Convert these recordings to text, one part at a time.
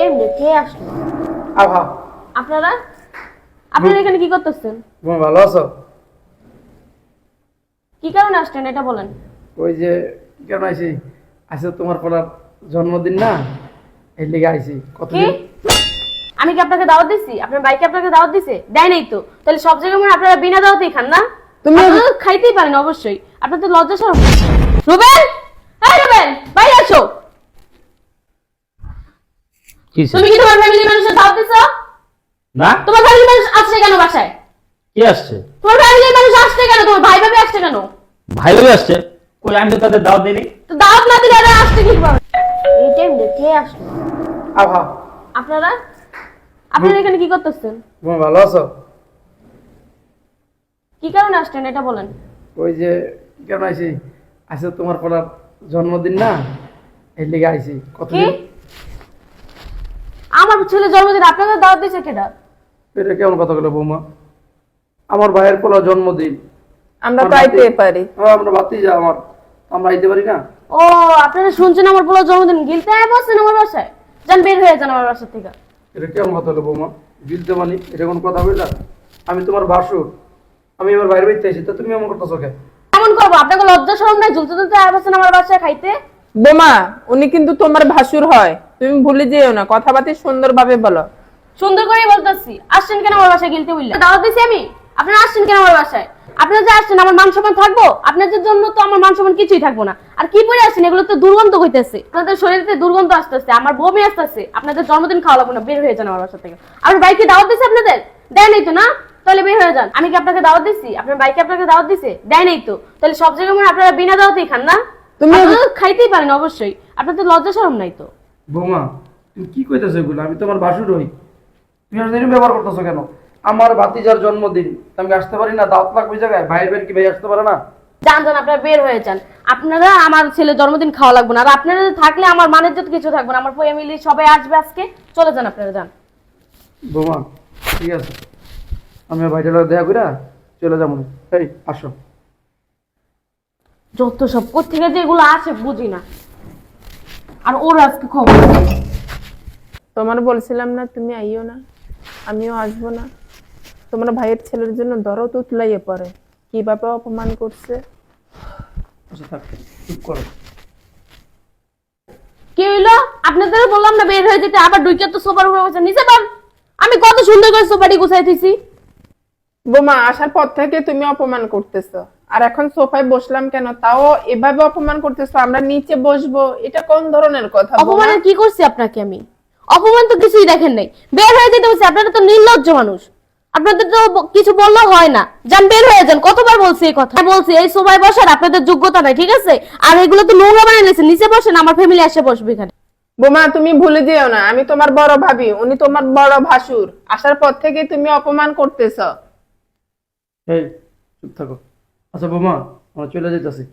খেয়ে আসলো আহা আপনারা? আপনারা এখানে কি করতেছেন? তুমি ভালো আছো? কি কারণে আসছেন এটা বলেন। ওই যে কেন আইছি? আজকে তোমার পড়ার জন্মদিন না এই লেগে আইছি। কি? কতদিন আমি কি আপনাকে দাওয়াত দিছি? আপনার বাইকে আপনাকে দাওয়াত দিছে? দেয় নাই তো। তাহলে সব জায়গায় মনে আপনারা বিনা দাওয়াতেই খান না? তুমি- খাইতেই পারেন অবশ্যই। আপনার তো লজ্জা সরম। রুবেল! হ্যাঁ রুবেল! বাইরে আসো! তুমি কি তোমার ফ্যামিলির মানুষের দাওয়াত দিছো? না। তোমার ফ্যামিলির মানুষ আসছে কেন বাসায়? কি আসছে? তোমার ফ্যামিলির মানুষ আসছে কেন? তোমার ভাই ভাবি আসছে কেন? ভাই ভাই আসছে। কই আমি তো তাদের দাওয়াত দিইনি। তো দাওয়াত না দিলে এরা আসছে কি করে? এই টাইমে খেয়ে আসলো? আহা আপনারা? আপনারা এখানে কি করতেছেন? তুমি ভালো আছো? কি কারণে আসছেন? এটা বলেন। ওই যে কেন আইছি? তোমার পড়ার জন্মদিন না? এই লেগে আইছি। কতদিন? আমার ছেলে জন্মদিন আপনাকে দাওয়াত দিয়েছে কেটা এটা কেমন কথা বলে বৌমা? আমার ভাইয়ের পড়ার জন্মদিন। আমরা তো আমরা আইতে পারি। হ্যাঁ, আমরা বাতি যা আমার। আমরা আইতে পারি না? ও আপনারা শুনছেন আমার পোলা জন্মদিন? গিলতে আয় বসছেন আমার বাসায়? যান বের হয়ে যান আমার বাসা থেকে। এটা কেমন কথা হলো বৌমা? বিলতে মানি এটা কোন কথা বললা আমি তোমার বাসুর আমি আমার বাইরে বাইতে আছি তা তুমি এমন করতেছো কেন? এমন করব আপনাকে লজ্জা শরম নাই? ঝুলতে ঝুলতে আয় বসছেন আমার বাসায় খাইতে? বোমা, উনি কিন্তু তোমার ভাসুর হয়। তুমি ভুলে যেও না, কথাবার্তা সুন্দরভাবে বলো। সুন্দর করেই বলতেছি, আসছেন কেন আমার বাসায় গিলতে বললে দাওয়াত দিছি আমি, আপনারা আসছেন কেন আমার বাসায়? আপনারা যে আসছেন, আমার মান সম্মান থাকব? আপনাদের জন্য তো আমার মান সম্মান কিছুই থাকব না। আর কি পরে আসছেন, এগুলো তো দুর্গন্ধ হইতেছে আপনাদের শরীরে দুর্গন্ধ আসতেছে, আমার বমি আসতেছে, আপনাদের জন্মদিন খাওয়া লাগবে না, বের হয়ে যান আমার বাসা থেকে। আপনার বাইকে দাওয়াত দিছে আপনাদের? দেয় নাই তো না? তাহলে বের হয়ে যান। আমি কি আপনাকে দাওয়াত দিছি? আপনার বাইকে আপনাকে দাওয়াত দিছে? দেয় নাই তো? তাহলে সব জায়গায় আপনারা বিনা দাওয়াতেই খান না? তুমি- খাইতেই পারেন অবশ্যই। আপনাদের লজ্জা শরম নাই তো। বৌমা তুমি কি কইতেছো এগুলো? আমি তোমার বাসুর হই। তুমি আর ব্যবহার করতেছো কেন? আমার ভাতিজার জন্মদিন। আমি আসতে পারি না? দাওয়াত লাগবে জায়গায়? ভাইয়ের বের কি ভাই আসতে পারে না? যান যান আপনারা বের হয়ে যান। আপনারা আমার ছেলে জন্মদিন খাওয়া লাগবে না। আর আপনারা যদি থাকলে আমার মানের যত কিছু থাকবে না। আমার ফ্যামিলি সবাই আসবে আজকে। চলে যান আপনারা যান। বৌমা ঠিক আছে। আমি ভাইটার দেখা কইরা চলে যাব। এই আসো। যত সব কোথেকে যে এগুলো আছে বুঝি না। আর ওর আজকে খবর তোমার বলছিলাম না তুমি আইও না আমিও আসব না। তোমার ভাইয়ের ছেলের জন্য দরদ উতলাইয়ে পড়ে। কীভাবে অপমান করছে? আচ্ছা কি হইল? আপনাদের বললাম না বের হয়ে যেতে আবার দুইটা তো সোফার উপরে বসে। নিচে পান আমি কত সুন্দর করে সোফাটি গুছাই দিছি বোমা আসার পর থেকে তুমি অপমান করতেছো। আর এখন সোফায় বসলাম কেন? তাও এভাবে অপমান করতেছো আমরা নিচে বসবো এটা কোন ধরনের কথা অপমান কি করছি আপনাকে আমি? অপমান তো কিছুই দেখেন নাই। বের হয়ে যেতে বলছি আপনারা তো নির্লজ্জ মানুষ। আপনাদের তো কিছু বললেও হয় না। যান বের হয়ে যান কতবার বলছি এই কথা? বলছি এই সবাই বসার আপনাদের যোগ্যতা নাই ঠিক আছে? আর এগুলো তো নোংরা বানিয়ে নিয়েছে নিচে বসেন আমার ফ্যামিলি এসে বসবে এখানে। বোমা তুমি ভুলে যেও না আমি তোমার বড় ভাবি উনি তোমার বড় ভাসুর। আসার পর থেকে তুমি অপমান করতেছো। এই চুপ থাকো। আচ্ছা বৌমা আমরা চলে যেতেছি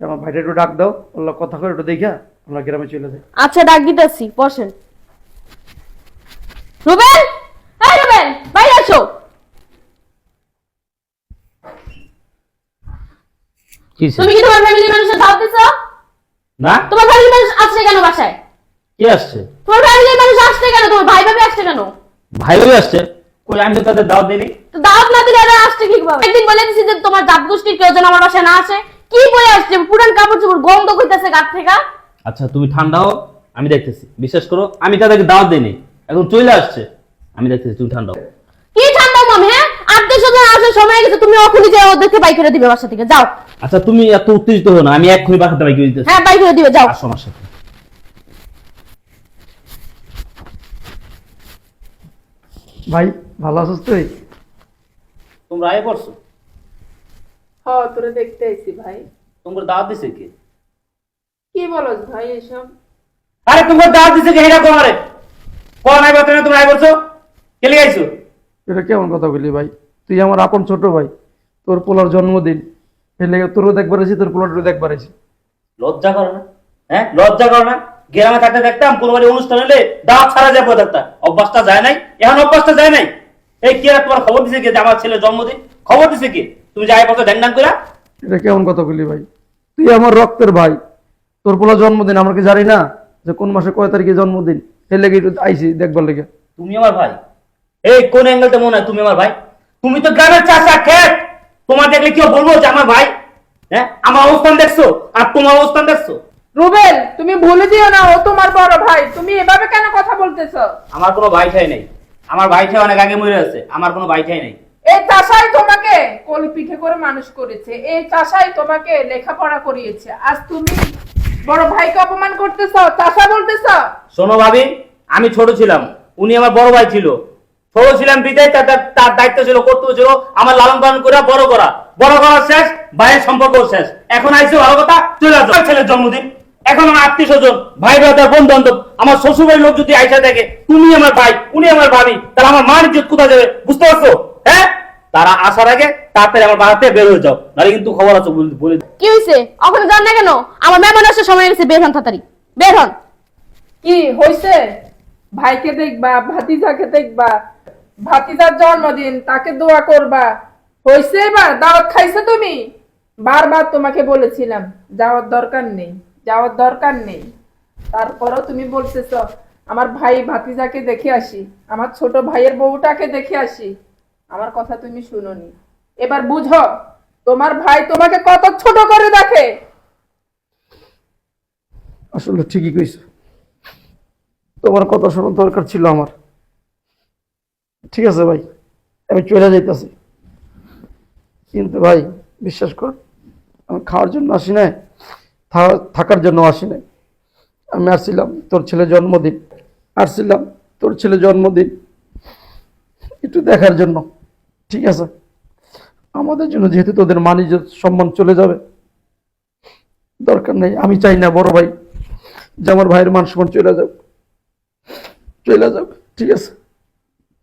আমার ভাইটা একটু ডাক দাও ওর লগে কথা করে একটু দেখা আমরা গ্রামে চলে যাই। আচ্ছা ডাক দিতেছি বসেন। রুবেল? হ্যাঁ রুবেল বাইরে আসো। কি হইছে? তুমি কি তোমার ফ্যামিলির মানুষের দাওয়াত দিছো না। তোমার ফ্যামিলির মানুষ আসছে কেন বাসায়? কি আসছে? তোমার ফ্যামিলির মানুষ আসছে কেন? তোমার ভাই ভাবি আসছে কেন? ভাই ভাই আসছে। কই আমি তো তাদের দাওয়াত দিইনি। দাওয়াত না দিলে এরা আসছে কি ভাবে একদিন বলে দিছি যে তোমার জাত গোষ্ঠীর কেউ যেন আমার বাসায় না আসে। কি বলে আসছে? পুরান কাপড় চোপড় গন্ধ করতেছে গাত থেকে। আচ্ছা তুমি ঠান্ডা হও আমি দেখতেছি। বিশ্বাস করো আমি তাদেরকে দাওয়াত দিইনি। এখন চলে আসছে। আমি দেখতেছি তুমি ঠান্ডা হও কি ঠান্ডা মাম হ্যাঁ? আত্মীয় স্বজন আসার সময় গেছে তুমি ওদেরকে বাই করে দিবে বাসা থেকে। যাও। আচ্ছা তুমি এত উত্তেজিত হো না আমি এক্ষুনি বাসাতে দিতেছি। হ্যাঁ বাই করে দিবে যাও। আসো আমার সাথে। ভাই ভালো আছিস তুই? তোমরা আয় পড়ছো? হ তোরে দেখতে আইছি ভাই। তোমার দাওয়াত দিছে কে? কি বলস ভাই এসব? আরে তোমার দাওয়াত দিছে কে? হেডা কোন আরে কোন আইবা তুমি তোমরা আয় পড়ছো? কে লিগাইছো এটা কেমন কথা বলি ভাই? তুই আমার আপন ছোট ভাই। তোর পোলার জন্মদিন। এর লেগে তোরও দেখবার আছি তোর পোলারও দেখবার আছি লজ্জা করো না। হ্যাঁ লজ্জা করো না। গ্রামে থাকতে দেখতাম কোন বাড়ি অনুষ্ঠান হলে দাওয়াত ছাড়া যায় দেখতাম অভ্যাসটা যায় নাই। এখন অভ্যাসটা যায় নাই। এই কি আর তোমার খবর দিছে কে যে আমার ছেলের জন্মদিন? খবর দিছে কে? তুমি যাই পড়ছো ধ্যান ধ্যান করে এটা কেমন কথা বলি ভাই? তুই আমার রক্তের ভাই। তোর পোলা জন্মদিন আমরা কি জানি না যে কোন মাসে কয় তারিখে জন্মদিন? এর লেগে একটু আইসি দেখবার লেগে। তুমি আমার ভাই। এই কোন অ্যাঙ্গেলটা মনে হয় তুমি আমার ভাই? তুমি তো গ্রামের চাষা খেত। তোমার দেখলে কেউ বলব যে আমার ভাই? হ্যাঁ? আমার অবস্থান দেখছ? আর তোমার অবস্থান দেখছ? রুবেল তুমি ভুলে দিও না ও তোমার বড় ভাই। তুমি এভাবে কেন কথা বলতেছো? আমার কোনো ভাই ঠাই নেই। আমার ভাই ঠাই অনেক আগে মরে আছে আমার কোনো ভাই ঠাই নেই। এই চাষাই তোমাকে কোল পিঠে করে মানুষ করেছে এই চাষাই তোমাকে লেখাপড়া করিয়েছে। আজ তুমি বড় ভাইকে অপমান করতেছ চাষা বলতেছ? শোনো ভাবি আমি ছোট ছিলাম উনি আমার বড় ভাই ছিল। ছোট ছিলাম বিদায় তার দায়িত্ব ছিল কর্তব্য ছিল আমার লালন পালন করে বড় করা। বড় করা শেষ ভাইয়ের সম্পর্ক শেষ। এখন আইসে ভালো কথা চলে আসো। ছেলের জন্মদিন। এখন আমার আত্মীয় স্বজন ভাই ব্রাদার বন্ধু বান্ধব আমার শ্বশুর বাড়ির লোক যদি আইসা দেখে তুমি আমার ভাই উনি আমার ভাবি তাহলে আমার মান ইজ্জত কোথায় যাবে? বুঝতে পারছ? হ্যাঁ? তারা আসার আগে তাড়াতাড়ি আমার বাড়াতে বের হয়ে যাও নাহলে কিন্তু খবর আছে বলে-। কি হয়েছে ওখানে যান না কেন? আমার মেহমান আসার সময় গেছে বের হন তাড়াতাড়ি। বের হন। কি হইছে? ভাইকে দেখবা ভাতিজাকে দেখবা ভাতিজার জন্মদিন তাকে দোয়া করবা। হইছে এবার? দাওয়াত খাইছো তুমি? বারবার তোমাকে বলেছিলাম যাওয়ার দরকার নেই। যাওয়ার দরকার নেই। তারপরও তুমি বলতেছ, আমার ভাই ভাতিজাকে দেখে আসি, আমার ছোট ভাইয়ের বউটাকে দেখে আসি। আমার কথা তুমি শুনোনি। এবার বুঝো, তোমার ভাই তোমাকে কত ছোট করে দেখে? আসলে ঠিকই কইছো। তোমার কথা শোনার দরকার ছিল আমার। ঠিক আছে ভাই, আমি চলে যাইতেছি। কিন্তু ভাই, বিশ্বাস কর, আমি খাওয়ার জন্য আসি থা- থাকার জন্য আসি নাই আমি আসছিলাম তোর ছেলে জন্মদিন। আসছিলাম তোর ছেলে জন্মদিন। একটু দেখার জন্য ঠিক আছে? আমাদের জন্য যেহেতু তোদের মানিজ্য সম্মান চলে যাবে দরকার নেই। আমি চাই না বড় ভাই যে আমার ভাইয়ের মান সম্মান চলে যাক। চলে যাক ঠিক আছে?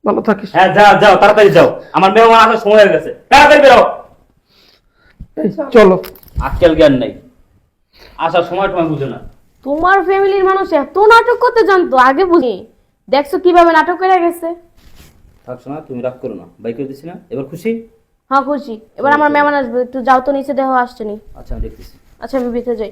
ভালো থাকিস। হ্যাঁ যাও যাও তাড়াতাড়ি যাও। আমার আসার সময় হয়ে গেছে। তাড়াতাড়ি বেরো। চলো। আজকাল জ্ঞান নেই। আসার সময় তোমায় বুঝে না। তোমার ফ্যামিলির মানুষ এত নাটক করতে জানতো আগে বুঝি। দেখছ কীভাবে নাটক করে গেছে? থাকছো না তুমি রাগ করো না বাই করে দিছি না। এবার খুশি? হ্যাঁ খুশি। এবার আমার মেহমান আসবে একটু যাও তো নিচে দেহ আসছে নি। আচ্ছা আমি দেখতেছি। আচ্ছা আমি ভিতরে যাই।